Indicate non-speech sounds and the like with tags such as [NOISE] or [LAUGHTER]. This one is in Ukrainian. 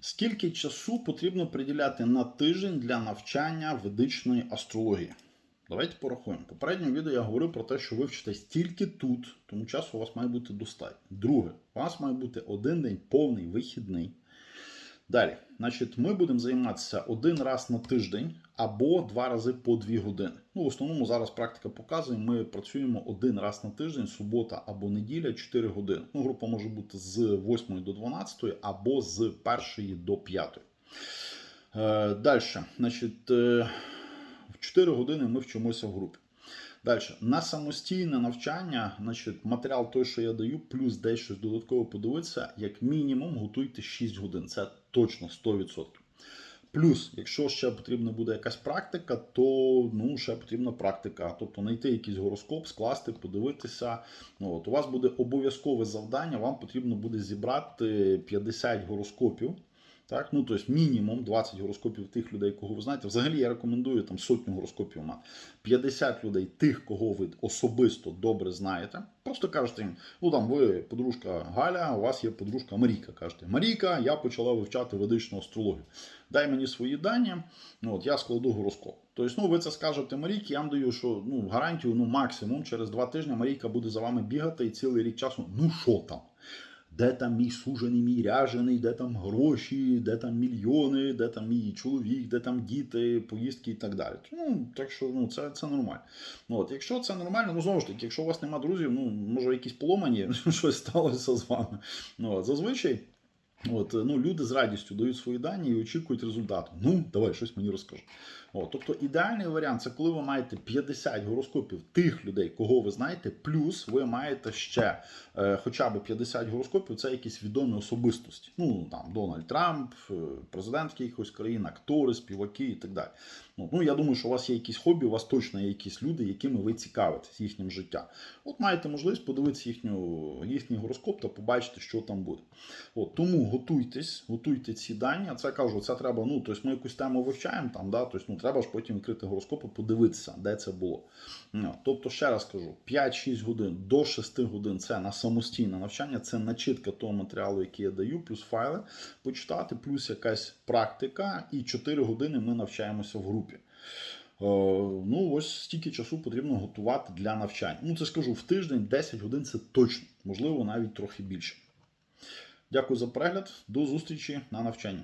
Скільки часу потрібно приділяти на тиждень для навчання ведичної астрології? Давайте порахуємо. В попередньому відео я говорив про те, що ви вчитесь тільки тут, тому часу у вас має бути достатньо. Друге, у вас має бути один день повний вихідний. Далі, значить, ми будемо займатися один раз на тиждень або два рази по дві години. Ну, в основному зараз практика показує, ми працюємо один раз на тиждень, субота або неділя, 4 години. Ну, група може бути з 8 до 12 або з 1 до 5. Е, Далі, значить, е, в 4 години ми вчимося в групі. Далі, на самостійне навчання, значить, матеріал той, що я даю, плюс десь додатково подивитися, як мінімум готуйте 6 годин. Це точно 100%. Плюс, якщо ще потрібна буде якась практика, то ну, ще потрібна практика. Тобто знайти якийсь гороскоп, скласти, подивитися. Ну, от, у вас буде обов'язкове завдання, вам потрібно буде зібрати 50 гороскопів. Так, ну тобто мінімум 20 гороскопів тих людей, кого ви знаєте. Взагалі я рекомендую там сотню гороскопів мати. 50 людей, тих, кого ви особисто добре знаєте. Просто кажете їм, ну там ви подружка Галя, у вас є подружка Марійка. Кажете, Марійка, я почала вивчати ведичну астрологію. Дай мені свої дані, ну, от я складу гороскоп. Тобто, ну ви це скажете Марійці, я вам даю, що ну гарантію, ну максимум через два тижні Марійка буде за вами бігати і цілий рік часу. Ну що там? Де там мій сужений, мій ряжений, де там гроші, де там мільйони, де там мій чоловік, де там діти, поїздки і так далі. Ну, так що ну, це, це нормально. Ну, от, якщо це нормально, ну знову ж таки, якщо у вас немає друзів, ну може якісь поломані, [LAUGHS] щось сталося з вами. Ну, от, зазвичай. От, ну, люди з радістю дають свої дані і очікують результату. Ну, давай щось мені розкажи. От, тобто ідеальний варіант це коли ви маєте 50 гороскопів тих людей, кого ви знаєте, плюс ви маєте ще е, хоча б 50 гороскопів, це якісь відомі особистості. Ну там Дональд Трамп, е, президент якихось країн, актори, співаки і так далі. Ну, ну я думаю, що у вас є якісь хобі, у вас точно є якісь люди, якими ви цікавитесь їхнім життям. От маєте можливість подивитися їхню, їхній гороскоп та побачити, що там буде. От, тому готуйтесь, готуйте ці дані. Це кажу, це треба. Ну, тобто ми якусь тему вивчаємо там, да, тобто, ну, треба ж потім відкрити гороскоп подивитися, де це було. Ну, тобто, ще раз кажу: 5-6 годин до 6 годин це на самостійне навчання, це начитка того матеріалу, який я даю, плюс файли почитати, плюс якась практика, і 4 години ми навчаємося в групі. Е, Ну, ось стільки часу потрібно готувати для навчання. Ну, це скажу в тиждень 10 годин це точно, можливо, навіть трохи більше. Дякую за перегляд. До зустрічі на навчанні.